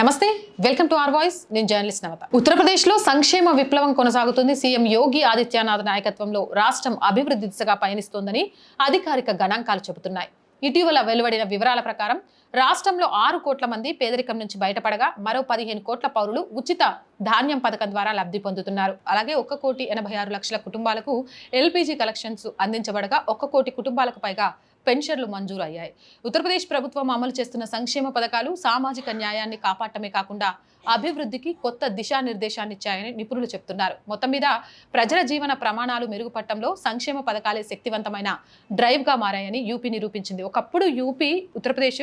నమస్తే welcome to R voice. నేను journalist నవత. ఉత్తరప్రదేశ్లో సంక్షేమ విప్లవం కొనసాగుతుంది. సీఎం యోగి ఆదిత్యనాథ్ నాయకత్వంలో రాష్ట్రం అభివృద్ధి దిశగా పయనిస్తోందని అధికారిక గణాంకాలు చెబుతున్నాయి. ఇటీవల వెలువడిన వివరాల ప్రకారం రాష్ట్రంలో ఆరు కోట్ల మంది పేదరికం నుంచి బయటపడగా మరో పదిహేను కోట్ల పౌరులు ఉచిత ధాన్యం పథకం ద్వారా లబ్ధి పొందుతున్నారు. అలాగే ఒక్క కోటి ఎనభై ఆరు లక్షల కుటుంబాలకు ఎల్పిజి కలెక్షన్స్ అందించబడగా ఒక్క కోటి కుటుంబాలకు పైగా పెన్షన్లు మంజూరు అయ్యాయి ఉత్తరప్రదేశ్ ప్రభుత్వం అమలు చేస్తున్న సంక్షేమ పథకాలు సామాజిక న్యాయాన్ని కాపాడటమే కాకుండా అభివృద్ధికి కొత్త దిశానిర్దేశాన్ని ఇచ్చాయని నిపుణులు చెప్తున్నారు. మొత్తం మీద ప్రజల జీవన ప్రమాణాలు మెరుగుపడటంలో సంక్షేమ పథకాలే శక్తివంతమైన డ్రైవ్గా మారాయని యూపీ నిరూపించింది. ఒకప్పుడు యూపీ ఉత్తరప్రదేశ్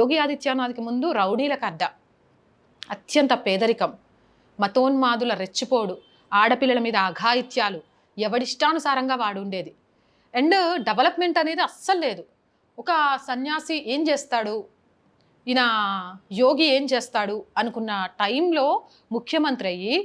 యోగి ఆదిత్యనాథ్కి ముందు రౌడీలకు అడ్డ అత్యంత పేదరికం మతోన్మాదుల రెచ్చిపోడు ఆడపిల్లల మీద అఘాయిత్యాలు ఎవడిష్టానుసారంగా వాడుండేది. అండ్ డెవలప్మెంట్ అనేది అస్సలు లేదు. ఒక సన్యాసి ఏం చేస్తాడు? ఈయన యోగి ఏం చేస్తాడు? అనుకున్న టైంలో ముఖ్యమంత్రి అయ్యి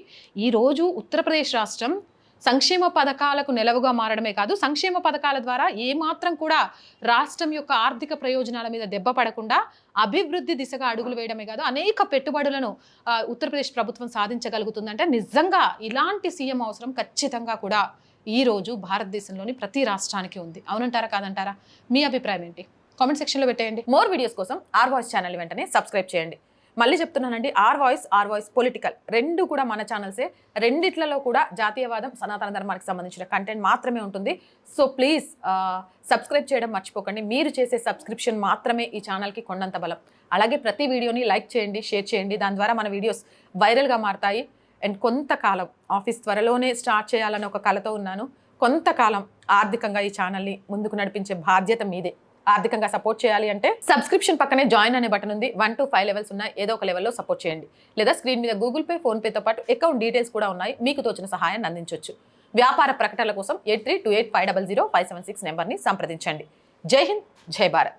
ఈరోజు ఉత్తరప్రదేశ్ రాష్ట్రం సంక్షేమ పథకాలకు నెలవుగా మారడమే కాదు సంక్షేమ పథకాల ద్వారా ఏమాత్రం కూడా రాష్ట్రం యొక్క ఆర్థిక ప్రయోజనాల మీద దెబ్బ పడకుండా అభివృద్ధి దిశగా అడుగులు వేయడమే కాదు అనేక పెట్టుబడులను ఉత్తరప్రదేశ్ ప్రభుత్వం సాధించగలుగుతుందంటే నిజంగా ఇలాంటి సీఎం అవసరం ఖచ్చితంగా కూడా ఈ రోజు భారతదేశంలోని ప్రతి రాష్ట్రానికి ఉంది. అవునంటారా కాదంటారా? మీ అభిప్రాయం ఏంటి? కామెంట్ సెక్షన్లో పెట్టేయండి. మోర్ వీడియోస్ కోసం ఆర్ వాయిస్ ఛానల్ వెంటనే సబ్స్క్రైబ్ చేయండి. మళ్ళీ చెప్తున్నానండి R voice R voice political రెండు కూడా మన ఛానల్సే. రెండిట్లలో కూడా జాతీయవాదం సనాతన ధర్మానికి సంబంధించిన కంటెంట్ మాత్రమే ఉంటుంది. సో ప్లీజ్ సబ్స్క్రైబ్ చేయడం మర్చిపోకండి. మీరు చేసే సబ్స్క్రిప్షన్ మాత్రమే ఈ ఛానల్కి కొండంత బలం. అలాగే ప్రతి వీడియోని లైక్ చేయండి షేర్ చేయండి. దాని ద్వారా మన వీడియోస్ వైరల్గా మారతాయి. అండ్ కొంతకాలం ఆఫీస్ త్వరలోనే స్టార్ట్ చేయాలని ఒక కలతో ఉన్నాను. కొంతకాలం ఆర్థికంగా ఈ ఛానల్ని ముందుకు నడిపించే బాధ్యత మీదే. ఆర్థికంగా సపోర్ట్ చేయాలి అంటే సబ్స్క్రిప్షన్ పక్కనే జాయిన్ అనే బటన్ ఉంది. వన్ టు ఫైవ్ లెవెల్స్ ఉన్నాయి ఏదో ఒక లెవెల్లో సపోర్ట్ చేయండి. లేదా స్క్రీన్ మీద గూగుల్ పే ఫోన్పేతో పాటు అకౌంట్ డీటెయిల్స్ కూడా ఉన్నాయి. మీకు తోచిన సహాయాన్ని అందించవచ్చు వ్యాపార ప్రకటనల కోసం eight three two eight five double zero five seven six నెంబర్ని సంప్రదించండి. జై హింద్ జై భారత్.